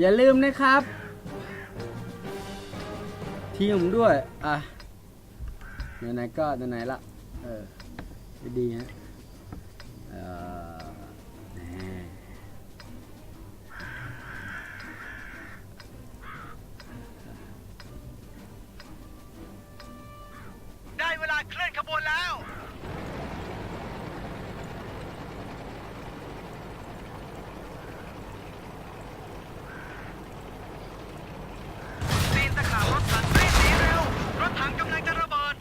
อย่าลืมนะครับ ทีมผมด้วย อะ ไหนๆก็ไหนๆละ เออ ดีฮะเออได้เวลาเคลื่อนขบวนแล้ว ซีนตะขาวรถถังรีบหนีเร็ว รถถังกำลังจะระเบิด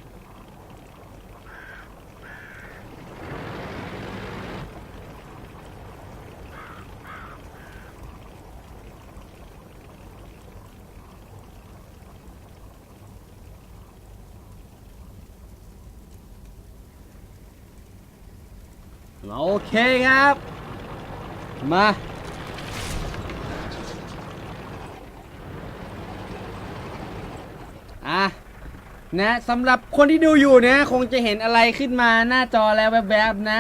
โอเคครับ มาอะนะสำหรับคนที่ดูอยู่เนะคงจะเห็นอะไรขึ้นมาหน้าจอแล้วแวบๆนะ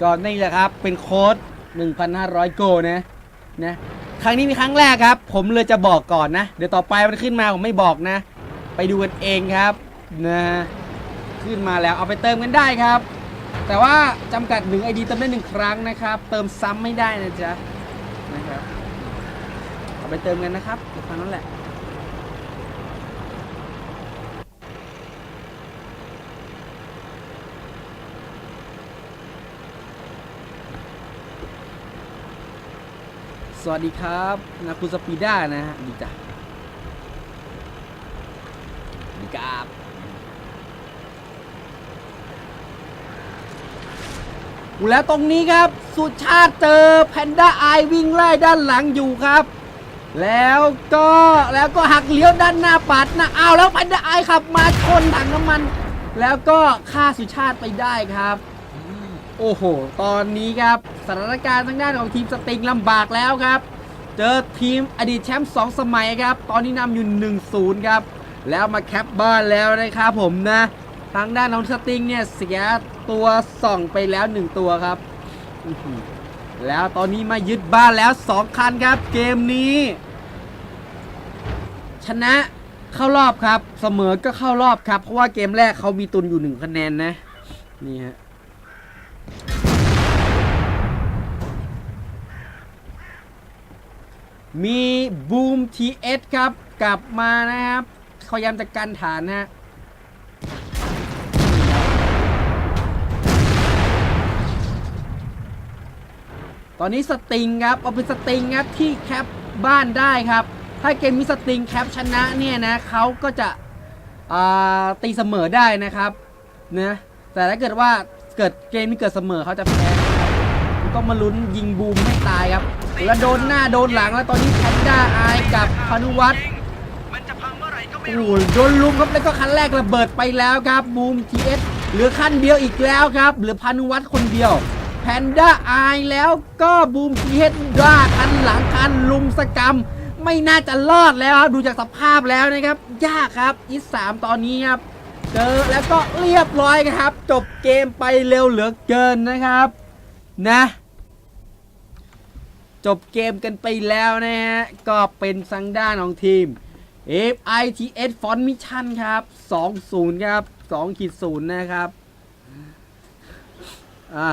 ก็นี่แหละครับเป็นโค้ด 1,500 โกนะนะครั้งนี้มีครั้งแรกครับ ผมเลยจะบอกก่อนนะ เดี๋ยวต่อไปมันขึ้นมาผมไม่บอกนะ ไปดูกันเองครับนะขึ้นมาแล้วเอาไปเติมกันได้ครับ แต่ว่าจำกัด1 ID เติมได้1ครั้งนะครับ เติมซ้ำไม่ได้นะจ๊ะนะครับเอาไปเติมกันนะครับเท่านั้นแหละสวัสดีครับนะคุณสปีด้านะฮะดีจ้ะดีครับ แล้วตรงนี้ครับ สุชาติเจอแพนด้าไอวิ่งไล่ด้านหลังอยู่ครับ แล้วก็แล้วก็หักเลี้ยวด้านหน้าปัดนะอ้าวแล้วแพนด้าไอขับมาชนถังน้ำมัน แล้วก็ฆ่าสุชาติไปได้ครับ โอ้โห ตอนนี้ครับสถานการณ์ทางด้านของทีมสติงลำบากแล้วครับ เจอทีมอดีตแชมป์2สมัยครับ ตอนนี้นำอยู่1-0ครับ แล้วมาแคปบ้านแล้วนะครับผมนะ ทางด้านของสติงเนี่ยเสียตัวส่องไปแล้ว 1 ตัวครับ แล้วตอนนี้มายึดบ้านแล้ว 2 คันครับ เกมนี้ ชนะเข้ารอบครับ เสมอก็เข้ารอบครับ เพราะว่าเกมแรกเขามีตุนอยู่ 1 คะแนนนะ นี่ฮะมีบูมทีเอสครับ กลับมานะครับพยายามจะกันฐานนะฮะ ตอนนี้สติงครับเอาเป็นสติงครับที่แคปบ้านได้ครับ ถ้าเกมมีสติงแคปชนะเนี่ยนะเขาก็จะตีเสมอได้นะครับนะแต่ถ้าเกิดว่าเกิดเกมนี้เกิดเสมอเขาจะแพ้นะครับต้องมาลุ้นยิงบูมให้ตายครับ แล้วโดนหน้าโดนหลังแล้วตอนนี้แพนด้าอายกับพานุวัฒน์มันจะพังเมื่อไหร่ก็ไม่โอ้โหโดนลุมครับแล้วก็คันแรกระเบิดไปแล้วครับบูมทีเอสเหลือคันเดียวอีกแล้วครับเหลือพานุวัฒน์คนเดียว พนด้าอายแล้วก็บูมทีเอสด้าคันหลังคันลุมสกรรม ไม่น่าจะรอดแล้วครับ ดูจากสภาพแล้วนะครับ ยากครับอีสามตอนนี้ครับเจอแล้วก็เรียบร้อยครับ จบเกมไปเร็วเหลือเกินนะครับ นะ จบเกมกันไปแล้วนะฮะก็เป็นสังด้านของทีม FITS Font Mission ครับ 20 ครับ2ขีด0นะครับ อะ